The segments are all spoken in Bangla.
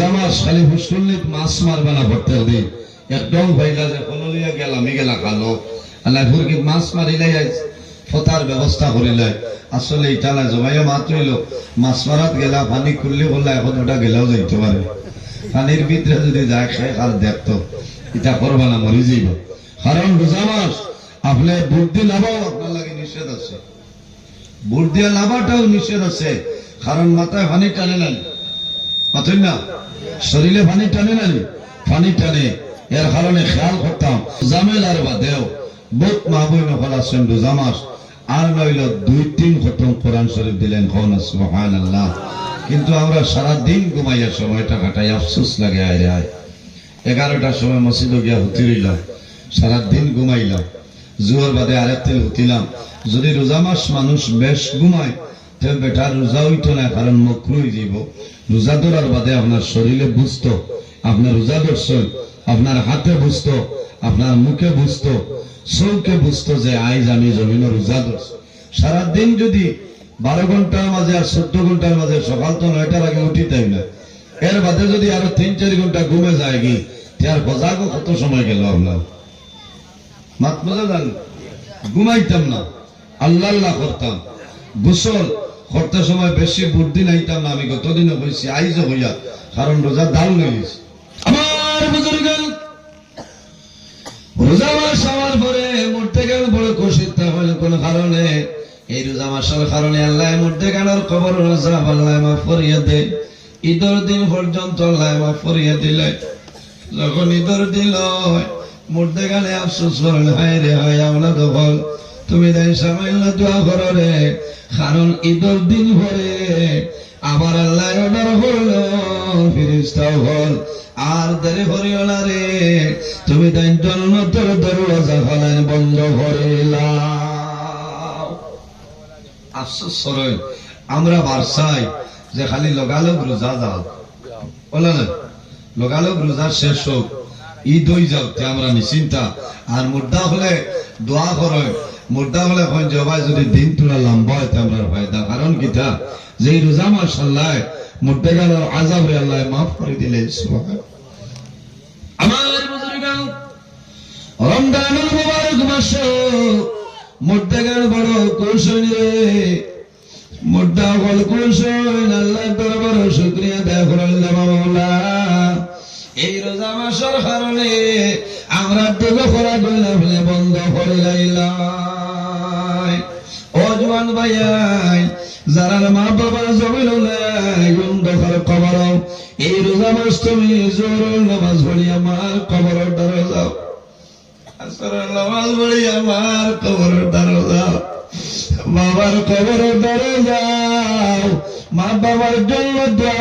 রোজা মাস খালি হুসুল্লিত মাছ মারবে না প্রত্যেক দিন একদম ভাইলা যে গেল, আমি গেলা আল্লাহ মাছ মারিলাই ফতার ব্যবস্থা করিলাই আসলে ইটালা জমাইয়া মাত হইল মাছ মারাত গেলা, পানি খুললে বললা, এখন ওটা গেলেও যাইতে পারে। পানির ভিতরে যদি যায়, খায়, আর দেখতো, এটা করবা না, মরি যাইব। কারণ রোজা মাস আপনি বুদ্ধি লাভাও আপনার লাগে নিষেধ আছে। বুট দিয়া লাভাটাও নিষেধ আছে। কারণ মাথায় পানি টানে না মাথুন না? শরীরে পানি টানে না পানি টানে। এর কারণে খেয়াল করতাম, জামেল আর বাদেও বহুত মাহবুব নফল আছেন রোজা মাস, আর নইল দুই তিন খতম কোরআন শরীফ দিলেন সুবহান আল্লাহ কিন্তু আমরা সারা দিন ঘুমাইয়া সময়টা কাটাই, আফসোস লাগে, আয় আয়। এগারোটার সময় মসজিদে গিয়া হুতি রইলাম সারা দিন ঘুমাইলাম। জুয়ার বাদে আরেক তেল হুতিলাম। যদি রোজা মাস মানুষ বেশ ঘুমায় তাহলে বেটার রোজা হইতো না, কারণ মকরুই দিব। রোজা ধরার বাদে আপনার শরীরে বুঝত, আপনার রোজা ধরছেন, আপনার হাতে বুঝত, আপনার মুখে বুঝত চৌকে বুঝত যে আইজ আমি জমিন রোজা ধরছি। সারাদিন যদি বারো ঘণ্টার মাঝে আর চোদ্দ ঘণ্টার মাঝে সকাল তো নয়টার আগে উঠি তাই না? এর বাদে যদি আরও তিন চার ঘণ্টা ঘুমে যায় কি তার বজাগো কত সময় গেল আপনার? মাত বোঝা যান ঘুমাইতাম না। আল্লাহ আল্লাহ করতাম। গোসল করতে সময় বেশি বুদ্ধি নাইতাম না আমি গতদিনও হয়েছি আইজ হইয়া, কারণ রোজা দাল লইছি আমার রোজা মাস হওয়ার পরে মরতে গেল বড় খুশির হইল কোন কারণে। এই রোজা মাসের কারণে আল্লাহ মরতে গেলার খবর রোজা আল্লাহ দে। ঈদের দিন পর্যন্ত আল্লাহ মাফ করিয়া দিলে। যখন ঈদের দিল মরতে গেলে আফসোস করেন, হায় রে, হায় আমরা তুমি দোয়া করো রে। কারণ দিন ভরে আবার আল্লাহ আর দেরি রে। তুমি জন্মতর দরওয়াজা বন্ধ আমরা বারসাই যে খালি লগালগ রোজা যাও, বলে না? লগালগ রোজা শেষ হোক, ঈদ হয়ে যাও আমরা নিশ্চিন্তা। আর মুর্দা হলে দোয়া করে মুর্দা হলে হয়, জবাই যদি দিন তুলা লম্বা হয় আমরা ফায়দা। কারণ কিতা? যে রোজা মাস আল্লাহ মুর্দা গেল আজাব আল্লাহ মাফ করে দিলে আমার মুবারক মাস বড় কৌশল কৌশল আল্লাহ দরবার শুক্রিয়া এই রোজা মাসের কারণে আমরা দেব করা বন্ধ করে লাইলাই জওয়ান ভাইয়াই, যারা মা বাবা বন্ধ কবর এই রোজা মাস তুমি জোর নামাজ পড়ি, আমার কবর যাও বাবার কবর যাও মা বাবার জন্য দোয়া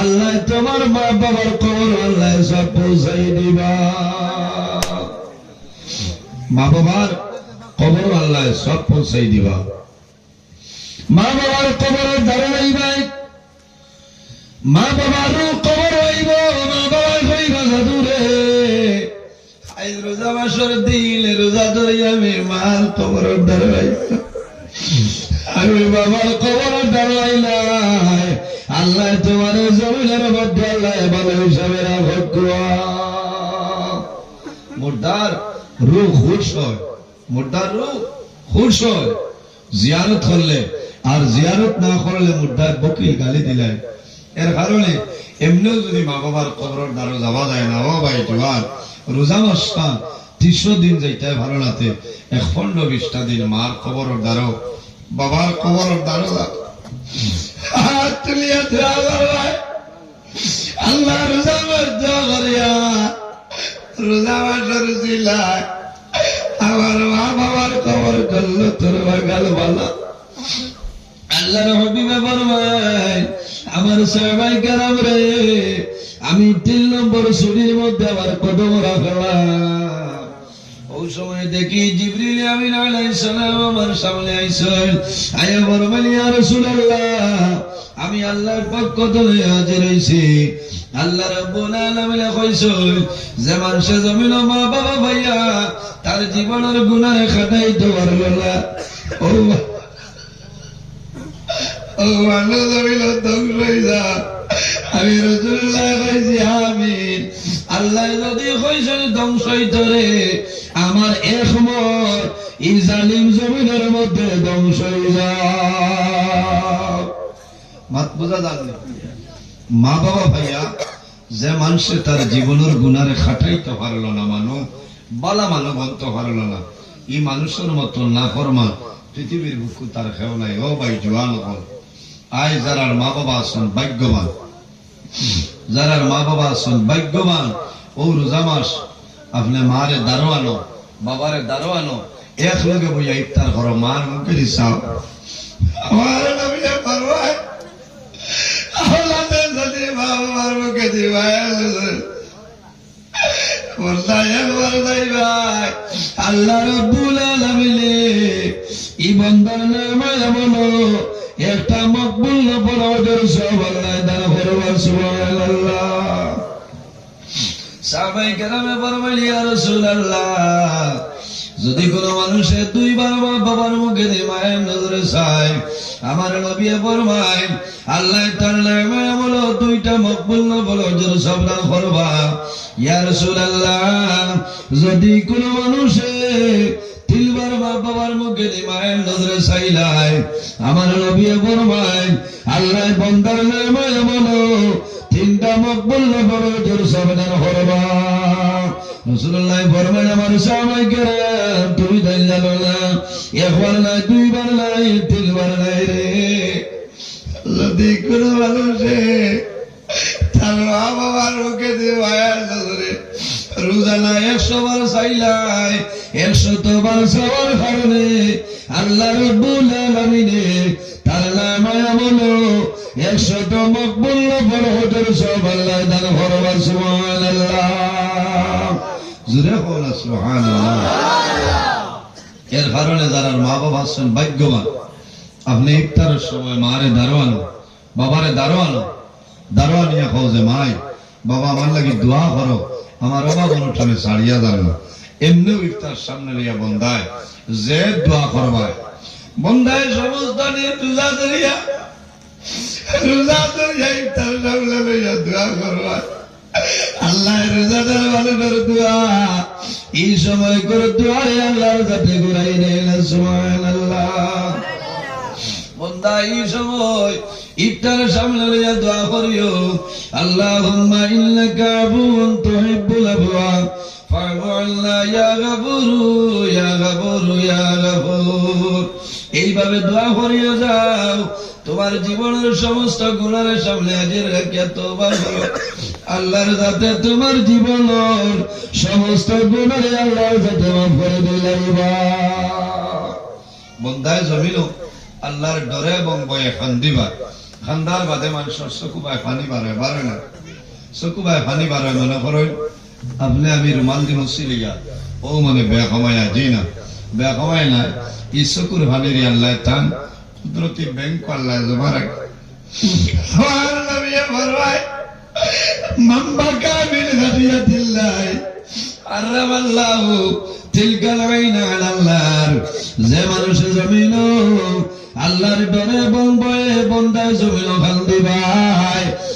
আল্লাহ তোমার মা বাবার কবর আল্লাহ সব পৌঁছাই দিবা। মা বাবার কবর আল্লাহ সব পৌঁছাই দিবা। মা বাবার কবর দাঁড়াইবাই মা বাবার কবর হইব, মা বাবার হইবা দূরে আজ রোজা মাসের দিন, রোজা ধরে আমি মার কবর দাঁড়াই আমি বাবার কবর দাঁড়াইলাই আল্লাহ তোমার জমিনের মধ্যে আল্লাহ ভালো হিসাবে রাখো। মুর্দার, রূহ খুশ হয়। মুর্দার রূহ খুশ হয়। জিয়ারত করলে। আর জিয়ারত না করলে মুর্দার বকিল গালি দিলাই এর কারণে এমনিও যদি মা বাবার কবরের দ্বারা যাওয়া যায় না ভাই জোয়ার রোজা মাসখান তিনশো দিন যাইতে ভালো নাতে এক বিশটা দিন মার কবরের দ্বারা বাবার কবরের দ্বারা আল্লাহ রোজা মাস রোজা জিলায় আমার মা বাবার কবর করল তোর বাগাল ভালো আল্লাহর হবিবে ফরমায় আমার সবাই কারাম রে, আমি তিন নম্বর সুরির মধ্যে আবার কদম রাখলাম। আমি আল্লাহর পক্ষ থেকে হাজির হইছি। আল্লাহ রাব্বুল আলামিন কইছেন যে মানুষে জমিন মা বাবা ভাইয়া, তার জীবনের গুনাহ খাটাইতে পারল না ধ্বংস আমি কইছি আল্লাহ যদি কইছেন ধ্বংসই ধরে আমার একমত এই জালিম জমিনের মধ্যে ধ্বংস হয়ে বোঝা জানলে মা বাবা ভাইয়া, যে মানুষে তার জীবনের গুণারে খাটাইতে পারল না মানু, বালা মানু বলতে পারল না। এই মানুষের মতো না ফরমা পৃথিবীর বুকু তার খেও নাই। ও ভাই জোয়ান হল। আয় যারার মা বাবা আছেন ভাগ্যবান। যারার মা বাবা আছেন ভাগ্যবান, ও রোজা মাস আপনি মারে দারোয়ানো বাবারে দারোয়ানো এক লগে বইয়া ইফতার করো মার মুখে দিছাও আমার নবীরে পারওয়ায় আওলাদের যদি বাবার মুখে দিবায় আল্লাহ রব্বুল আলামিনে ই বন্দার নামে বলো একটা মকবুল নফর ওদের সব আল্লাহ দান করবার সুবহানাল্লাহ সাহাবাই কেরামে ফরমাইল, ইয়া যদি কোনো মানুষের দুইবার মা বাবার মুখে দিয়ে মায়ের নজরে চায়, আমার নবী ফরমায় আল্লাহ তার বলো, দুইটা মকবুল না বলো, জোর সবরা করবা ইয়া রাসূলুল্লাহ, যদি কোনো মানুষে তিনবার মা বাবার মুখে মায়ের নজরে চাইলাই। আমার নবী ফরমায় আল্লাহ বন্দার নামে বলো তিনটা মকবুল বলো জোর সবরা করবা রসুল্লাহ ফরমান আমার নাই নাই নাই, একশো বার চাইলাই। চাওয়ার কারণে বলো একশো তো মকবুল বড় হোটেল সব আল্লাহ দান করবার সুবহানাল্লাহ। জুড়ে বলা, সুবহানাল্লাহ। এর কারণে যারা মা বাবা আছেন, ভাগ্যবান। আপনি ইফতারের সময় মারে দারোয়ানো, বাবারে দারোয়ানো দারোয়ানিয়া খাও যে মাই বাবা, আমার লাগি দোয়া করো, আমার অভাব অনুষ্ঠানে ছাড়িয়া যাবে না এমনিও ইফতার সামনে নিয়ে বন্ধায়। যে দোয়া করবায়। বন্ধায় সমস্ত ইফতার সামনে লইয়া দোয়া করবায়। আল্লাহ রোজাদার মানুষের সময় লইয়া করিও। এইভাবে দোয়া করিয়া যাও। তোমার জীবনের সমস্ত গুণের সামনে হাজির রাখিয়া করো। আল্লাহর যাতে তোমার জীবনের সমস্ত গুণের আল্লাহর যাতে মাফ করে বন্ধায় জমিল আল্লাহর ডরে এবং বয়ে খান্দিবা। খান্দার বাদে মানুষের চকুবায় পানি বাড়ে বাড়ে না। চকুবায় পানি বাড়ে, মনে করেন আপনি আমি রুমাল দিন হচ্ছিলিয়া ও মানে বেয়া কমাই আজি না বেয়া কমাই না ই চকুর আল্লাহ তান। কুদরতি ব্যাংক আল্লাহ জমা রাখ যে মানুষের জমিন, আল্লাহর বেড়ে বন বয়ে বন্দায় জমিন ভাঙ্গি ভাই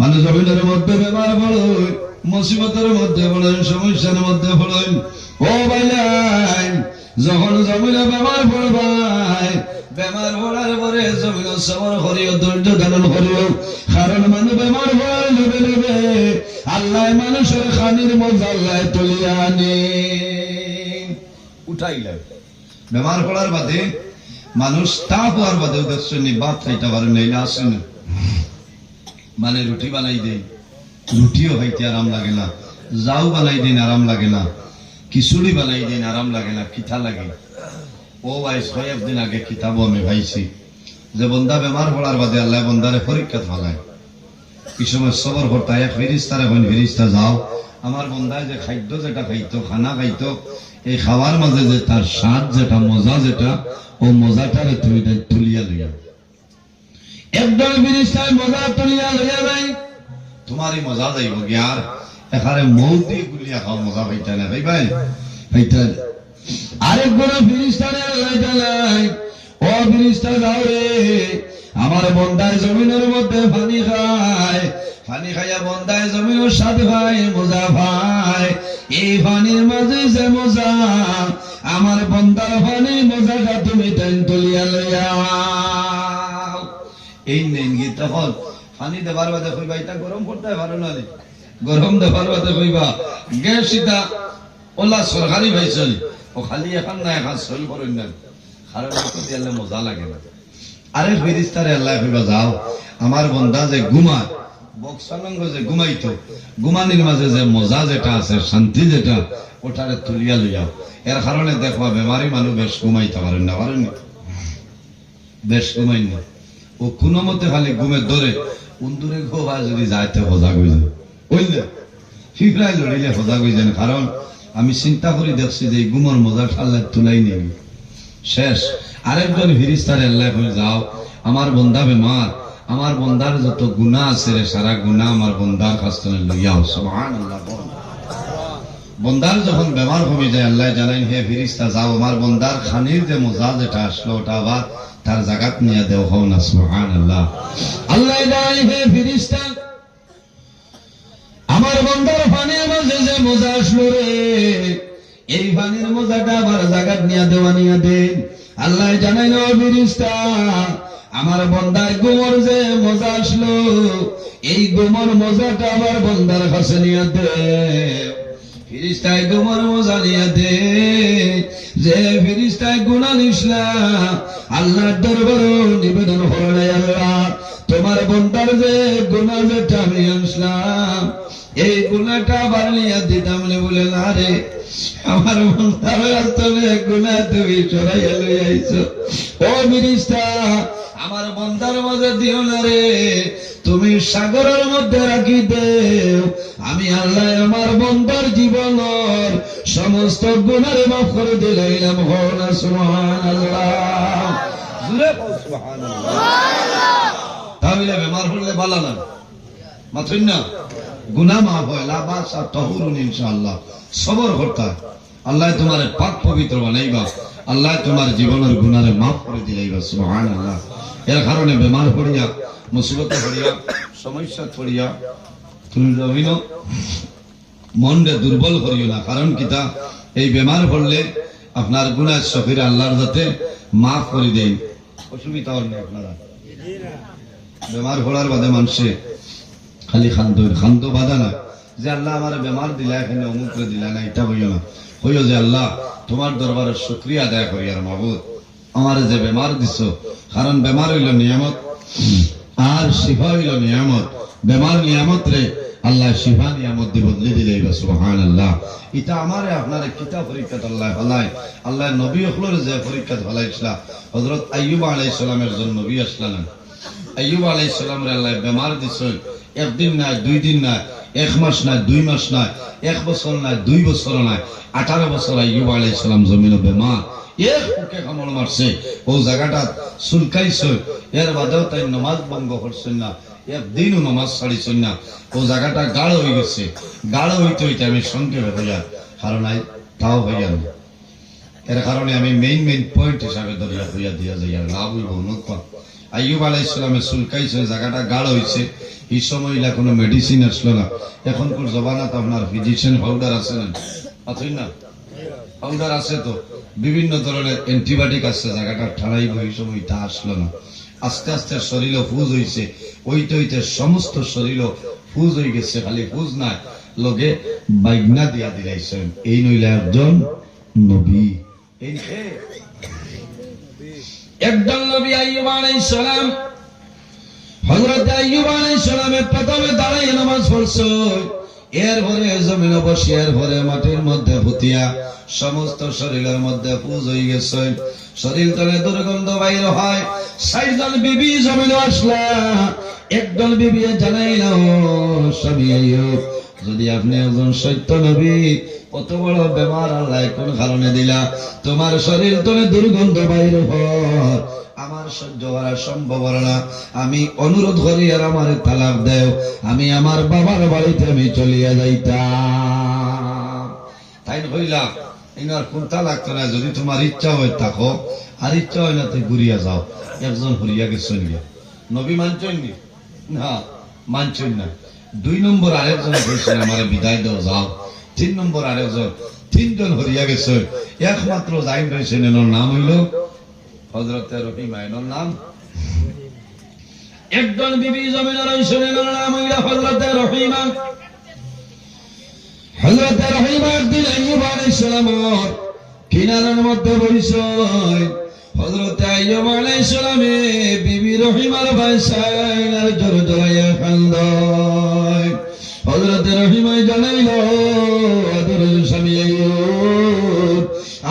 মানুষ জমিনের মধ্যে বেমার পড়েন মুসিবতের মধ্যে পড়েন, সমস্যার মধ্যে পড়েন। ও ভাইলাই যখন জমিনে বেমার পড়বাই বেমার পড়ার পরে জমিন সবর করিও, ধৈর্য ধারণ করিও। কারণ মানুষ বেমার পড়ার লেবে লেবে আল্লাহ মানুষের খানির মধ্যে আল্লাহ তুলিয়া আনে। উঠাইলাই বেমার বাদে মানুষ তা হওয়ার বাদে ওদের শ্রেণি ভাত খাইতে পারে না এটা আসে না মানে রুটি বানাই দেই রুটিও খাইতে আরাম লাগে না। যাও বানাই দিন আরাম লাগে না। খিচুড়ি বানাই দিন আরাম লাগে না, পিঠা লাগে। ও ভাই ছয় একদিন আগে কিতাবও আমি ভাইছি যে বন্দা বেমার পড়ার বাদে আল্লাহ বন্দারে পরীক্ষা ফালায় এই সময় সবর করতা এক ফেরিস্তার এখন ফেরিস্তা, যাও। আমার বন্ধায় যে খাদ্য যেটা খাইতো, খানা খাইতো, এই খাওয়ার মাঝে যে তার স্বাদ যেটা, মজা যেটা, ও মজাটারে তুমি লইয়া একদল ফিরিস্তায় মজা তুলিয়া লইয়া ভাই তোমারই মজা যাইব গিয়ার এখানে মৌ দিয়ে গুলিয়া খাও মজা পাইতা না ভাই ভাই পাইতা। আরেক বড় ফিরিস্তানে আল্লাহ জানাই ও ফিরিস্তা যাও রে আমার বন্দায় জমিনের মধ্যে পানি খায়। পানি খাইয়া বন্দায় জমিনের সাথে ভাই মজা ভাই এই পানির মাঝে যে মজা, আমার বন্দার পানি মজাটা তুমি তেন তুলিয়া লইয়া। এই নেন গি তখন পানি দেবার বাদে কইবা, এটা গরম করতে পারো না। গরম দেবার বাদে কইবা। গ্যাস সীতা ওলা সরকারি ভাইছিল ও খালি এখন না, এখন সই করেন না। কারণ দিলে মজা লাগে না। আরে ফিরিস্তারে আল্লাহ কইবা, যাও। আমার বন্ধা যে ঘুমায় বক্সানঙ্গ যে ঘুমাইতো, ঘুমানির মাঝে যে মজা যেটা আছে, শান্তি যেটা, ওটারে তুলিয়া লইয়াও এর কারণে দেখবা বেমারি মানুষ বেশ ঘুমাইতে পারেন না পারেন না? বেশ ঘুমাই না। ও কোনো মতে খালি ঘুমে ধরে উন্দুরে গোবা যদি যাইতে সজাগ হয়ে যায় বুঝলে? ফিফরাই লড়িলে সজাগ হয়ে যান কারণ আমি চিন্তা করে দেখছি যে গুমর মজা ঠাল্লা তুলাই নিয়ে শেষ, আরেকজন ফিরিস্তার আল্লাহ হয়ে যাও আমার বন্ধা বেমার আমার বন্ধার যত গুণা আছে রে সারা গুণা আমার বন্ধার থেকে লইয়াও আল্লাহ বন্দার যখন বেমার কমে যায়, আল্লাহ জানাই, হে ফিরিস্তা যাও আমার বন্দার খানির যে মজা যেটা আসলো, ওটা আবার তার জাগাত নিয়ে দেও হও না সুবহান আল্লাহ আল্লাহ আমার বন্দার পানির মাঝে যে, মজা আসলো রে। এই পানির মজাটা আবার জাগাত নিয়ে দেওয়া নিয়ে দেন আল্লাহ জানাই না ফিরিস্তা আমার বন্দার গোমর যে মজা আসলো, এই গোমর মজাটা আবার বন্দার কাছে নিয়ে দে। ফিরিস্তায় গোমর মজা নিয়ে দে। যে ফিরিস্তায় গুণা নিসলাম আল্লাহর দরবার নিবেদন হলে আল্লাহ। তোমার বন্দার যে গুণা যেটা আমি আনসলাম এই গুণাটা নিয়ে দিতাম বলে, না রে, আমার বন্দার আসলে গুণা তুমি সরাইয়া লই আইছো। ও ফিরিস্তা, আমার বন্দার মধ্যে দিও না রে তুমি সাগরের মধ্যে রাখি দেও আমি আল্লাহ আমার বন্দার জীবনের সমস্ত গুণারে মাফ করে দিলাম আল্লাহ তোমার জীবনের গুনারে মাফ করে দিলাইবা সুবহান আল্লাহ এর কারণে বেমার পড়িয়া মুসিবতে পড়িয়া, সমস্যা পড়িয়া, তুমি রহিন মনরে দুর্বল করিও না। কারণ কিতা এই বেমার পড়লে আপনার গুনাহ সফির আল্লাহর যাতে মাফ করে দেন। অসুবিধা হল আপনারা। বেমার পড়ার বাদে মানুষে খালি খান্ত খান্ত বাধা না। যে আল্লাহ আমার বেমার দিলা, এখানে অমুক করে দিলা না, এটা হইও না। হইও যে আল্লাহ তোমার দরবারে শুক্রিয়া আদায় করি আর মাহবুদ আমার যে বেমার দিছ, কারণ বেমার হইল নিয়ামত। আর শিফা হইল নিয়ামত। বেমার নিয়ামত রে, আল্লাহ শিফা নিয়ামত দি বদলে দিলে সুবহান আল্লাহ এটা আমারে, আপনার কিতা পরীক্ষা আল্লাহ ফলায় আল্লাহ নবী হলর যে পরীক্ষা ফলাইছিলা হযরত আইয়ুব আলাইহিস সালামের জন্য নবী আসলেন আইয়ুব আলাইহিস সালামের আল্লাহ বেমার দিছিল একদিন না দুই দিন না এক মাস না দুই মাস না এক বছর না দুই বছর না আঠারো বছর আইয়ুব আলাইহিস সালাম জমিন বেমার। এক বুকে কামড় মারছে। ও জায়গাটা সুলকাইছে। এর বাদেও তাই নমাজ ভঙ্গ করছেন না। একদিনও নমাজ ছাড়িছেন না। ও জায়গাটা গাঢ় হয়ে গেছে। গাঢ় হইতে হইতে আমি সংক্ষেপে হইয়া কারণ আই আমি মেইন মেইন পয়েন্ট হিসাবে ধরিয়া হইয়া দিয়া যাই আর লাভ হইব নতুবা আইয়ুব আলাই ইসলামের সুলকাইছে, জায়গাটা গাঢ় হয়েছে এই সময় কোনো মেডিসিন আসলো না। এখনকার জবানাত আপনার ফিজিশিয়ান পাউডার আছে না? আছেন না? পাউডার আছে তো। বিভিন্ন ধরনের অ্যান্টিবায়োটিক আছে জায়গাটা ঠাড়াইব এই সময় তা আসলো না। আস্তে আস্তে শরীর ফুজ হইছে। ওইতে হইতে সমস্ত শরীর ফুজ হয়ে গেছে খালি ফুজ নাই। লগে বাইগনা দিয়া দিলাইছেন। এই নইলে একজন নবী। এই এ, একদল নবী আইয়ুব আলাইহিস সালাম হযরত আইয়ুব আলাইহিস সালামের প্রথমে দাঁড়াই নামাজ পড়ছে। এরপরে জমিনে বসে এরপরে মাটির মধ্যে ফুতিয়া সমস্ত শরীরের মধ্যে পুজ হয়ে গেছে। শরীর তলে দুর্গন্ধ বাইর হয়। সাইজন বিবি জমিনে আসলা। একদল বিবি জানাইল সবই যদি আপনি একজন সত্য নবী, কত বড় বেমার আল্লাহ কোন কারণে দিলা? তোমার শরীর তোলে দুর্গন্ধ বাইর হর আমার সহ্য করা সম্ভব না। আমি অনুরোধ করি আর আমার তালাক দেও। আমি আমার বাবার বাড়িতে আমি চলিয়া যাইতাম। তাই কইলাম ইনার কোনটা লাগতো না যদি তোমার ইচ্ছা হয় থাকো। আর ইচ্ছা হয় না তুই ঘুরিয়া যাও। একজন হরিয়া গেছেন নবী মানছেন না মানছেন না। দুই নম্বর আরেকজন বলছেন আমার বিদায় দাও, যাও। তিন নম্বর আরেকজন তিনজন হরিয়া গেছেন একমাত্র যাইন রয়েছেন এনার নাম হইল হজরত রহিমা এনার নাম? একজন বিবি জমিন রয়েছেন এনার নাম হইল হজরত রহিমা হজরত রহিমা একদিন আইয়ুব আলাইহিস সালামর কিনারার মধ্যে বইসয় হজরত আইয়ুব আলাইহিস সালামে বিবি রহিমার ভাইসাইনার জোর জড়াইয়া খান্দয় হজরত রহিমাই জানাইল আদর স্বামী,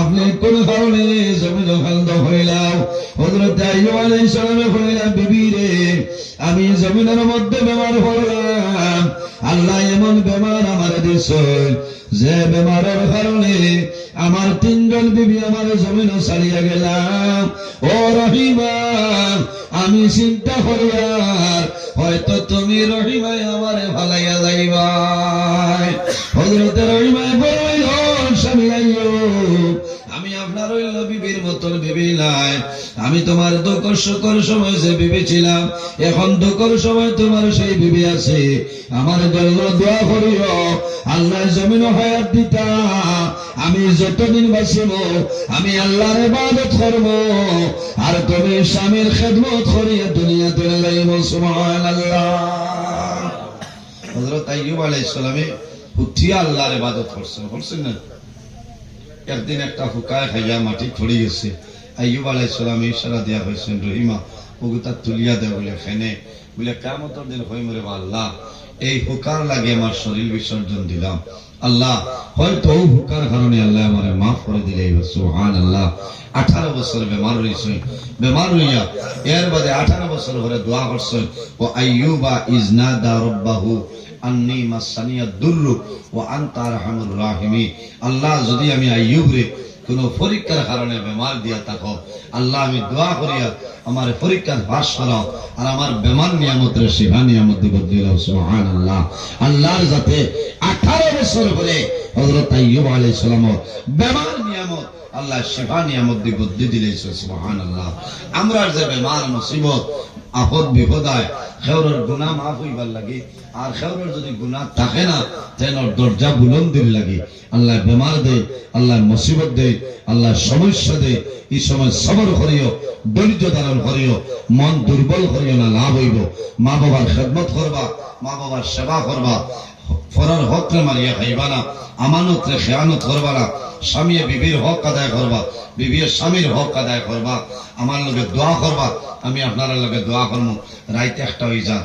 আপনি কোন কারণে জমিন খান্দ হইলাম? হজরত আইয়ুব আলাইহিস সালামে হইলাম বিবি রে, আমি জমিনের মধ্যে বেমার হলাম আল্লাহ এমন বেমার আমার দিস যে বেমারের কারণে আমার তিনজন বিবি আমার জমিন ছাড়িয়া গেলাম। ও রহিমা, আমি চিন্তা করিয়ার হয়তো তুমি রহিমাই আমারে ভালাইয়া যাইবাই হজরতে রহিমাই বড়ই হন স্বামী আইয়ুব আমি বিবির মতন ভেবে নাই আমি তোমার দুঃখ সুখর সময় যে ভেবেছিলাম, এখন দুঃখর সময় তোমার সেই বিবি আছে। আমার জন্য দোয়া করিও আল্লাহ জমিন হায়াত দিতা, আমি যতদিন বাঁচিব, আমি আল্লাহর ইবাদত করব, আর তুমি স্বামীর খেদমত করিয়া দুনিয়া তুলে লাইব সুবহানাল্লাহ। হযরত আইয়ুব আলাইহিস সালামে উঠিয়া আল্লাহর ইবাদত করছেন করছেন না? একদিন একটা ফুকায় খাইয়া মাটি ছড়ি গেছে। আইব আলাই সালাম ইশারা দেওয়া হয়েছেন রহিমা ওগুতা তুলিয়া দেয় বলে খেনে বলে কেমন দিন হইমরে বা আল্লাহ, এই হুকার লাগে আমার শরীর বিসর্জন দিলাম। আল্লাহ, হয়তো ও হুকার কারণে আল্লাহ আমার মাফ করে দিলে সুহান আল্লাহ আঠারো বছর বেমার রয়েছে। বেমার হইয়া এর বাদে আঠারো বছর ঘরে দোয়া করছে, ও আইয়ুবা ইজনাদা রব্বাহু আন্নি মাসানিয়া দুর্রু ও আন্তার হামুর রাহিমি আল্লাহ, যদি আমি আইয়ুবরে কোন পরীক্ষার কারণে বেমার দিয়া থাকো। আল্লাহ, আমি দোয়া করিয়া আমার পরীক্ষার পাশ করাও আর আমার বেমার নিয়ামতের শিভা নিয়ামত দিব সুহান আল্লাহ আল্লাহর যাতে আঠারো বছর হলে হজরত আইয়ুব আলাইহিস সালামর বেমার নিয়ামত আল্লাহ শিফা নিয়ামত দি বুদ্ধি দিলে সুবহান আল্লাহ আমরা যে বেমার, মুসিবত আপদ বিপদ আয় খেউরের গুণা মাফ হইবার লাগে। আর খেউরের যদি গুণা থাকে না, তেন দরজা বুলন্দির লাগে। আল্লাহ বেমার দে, আল্লাহ মুসিবত দে, আল্লাহ সমস্যা দে। এই সময় সবর করিও, ধৈর্য ধারণ করিও, মন দুর্বল করিও না, লাভ হইব। মা বাবার খেদমত করবা মা বাবার সেবা করবা। ফরার হক রে মারিয়া খাইবা না আমানত রে খেয়ানত করবা না স্বামী বিবির হক আদায় করবা, বিবির স্বামীর হক আদায় করবা, আমার লগে দোয়া করবা, আমি আপনার লগে দোয়া করব রাইতে একটা হয়ে যা